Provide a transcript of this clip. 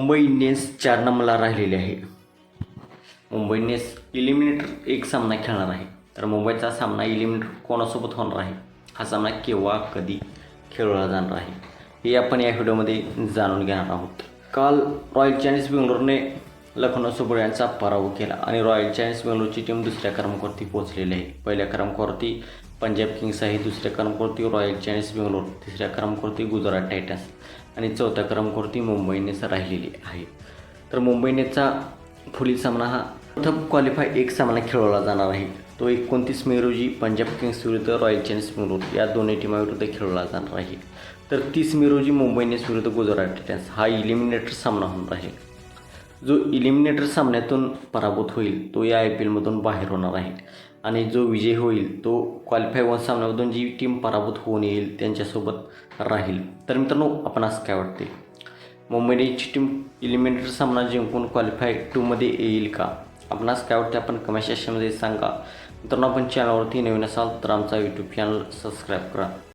Mumbai Indians चार नंबरला राहिलेले आहे. मुंबई इंडियन्स इलिमिनेटर एक सामना खेळणार आहे. तर मुंबईचा सामना इलिमिनेटर कोणासोबत होणार आहे? हा सामना केव्हा कधी खेळवला जाणार आहे? हे आपण या व्हिडिओमध्ये जाणून घेणार आहोत. काल रॉयल चॅलेंज बेंगलोरने लखनौ सुपर यांचा पराभव केला आणि रॉयल चॅलेंज बेंगलोरची टीम दुसऱ्या क्रमांकावरती पोहोचलेली आहे. पहिल्या क्रमांकावरती पंजाब किंग्स आहे दुसऱ्या क्रमांकावरती रॉयल चॅलेंज बेंगलोर तिसऱ्या क्रमांकावरती गुजरात टायटन्स आणि चौथ्या क्रमांकावरती मुंबई इंडियन्स राहिलेली आहे. तर मुंबई इंडियन्सचा पुढील सामना हा प्रथम क्वालिफाय एक सामना खेळवला जाणार आहे. तो एकोणतीस मे रोजी पंजाब किंग्स विरुद्ध रॉयल चॅलेंज बेंगलोर या दोन्ही टीमाविरुद्ध खेळवला जाणार आहे. तर तीस मे रोजी मुंबई इंडियन्स विरुद्ध गुजरात टायटन्स हा इलिमिनेटर सामना होणार आहे. जो इलिमिनेटर सामन्यातून पराभूत होईल तो या आय पी एलमधून बाहेर होणार आहे. आणि जो विजय होईल तो क्वालिफाय वन सामन्यामधून जी टीम पराभूत होऊन येईल त्यांच्यासोबत राहील. तर मित्रांनो आपणास काय वाटते मुंबईची टीम इलिमिनेटर सामना जिंकून क्वालिफाय टूमध्ये येईल का? आपणास काय वाटते आपण कमेंट सेक्शनमध्ये सांगा. मित्रांनो आपण चॅनलवरती नवीन असाल तर आमचा यूट्यूब चॅनल सबस्क्राईब करा.